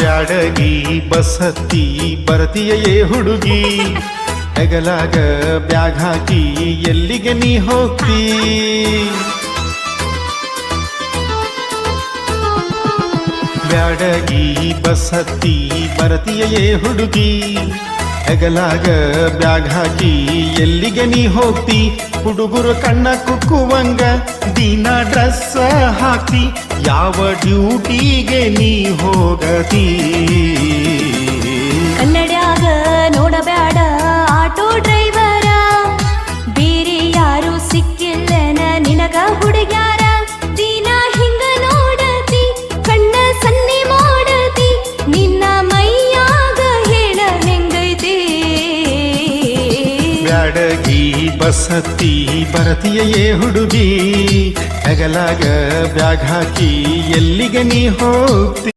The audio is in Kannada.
ಬ್ಯಾಡಗಿ ಬಸತ್ತಿ ಬರತಿಯೇ ಹುಡುಗಿ. ಹೆಗಲಾಗ ಬ್ಯಾಗ್ ಹಾಕಿ ಎಲ್ಲಿಗೆ ನೀ ಹೋಗ್ತಿ? ಬ್ಯಾಡಗಿ ಬಸತ್ತಿ ಬರತಿಯೇ ಹುಡುಗಿ. ಹೆಗಲಾಗ ಬ್ಯಾಗ್ ಹಾಕಿ ಎಲ್ಲಿಗೆ ನೀ ಹೋಗ್ತಿ? ಹುಡುಗರು ಕಣ್ಣ ಕುಕ್ಕುವಂಗ ದಿನ ಡ್ರೆಸ್ ಹಾಕಿ ಯಾವ ಡ್ಯೂಟಿಗೆ ನೀ ಹೋಗತಿ ಕನ್ನಡ್ಯಾಗ ನೋಡಬ್ಯಾಡ ಆಟೋ ಡ್ರೈವರ. ಬೇರೆ ಯಾರು ಸಿಕ್ಕಿಲ್ಲನ ನಿನಗ ಹುಡುಗ್ಯಾರ. ದಿನ ಹಿಂಗ ನೋಡತಿ ಕಣ್ಣ ಸನ್ನೆ ಮಾಡತಿ. ನಿನ್ನ ಮೈಯಾಗ ಹೇಳ ಹೆಂಗೈತಿ. ಬ್ಯಾಡಗಿ ಬಸತಿ ಬರತಿಯೇ ಹುಡುಗಿ. ಹಗಲಾಗ ಬ್ಯಾಗ್ ಹಾಕಿ ಎಲ್ಲಿಗೆ ನೀ ಹೋಗ್ತಿ?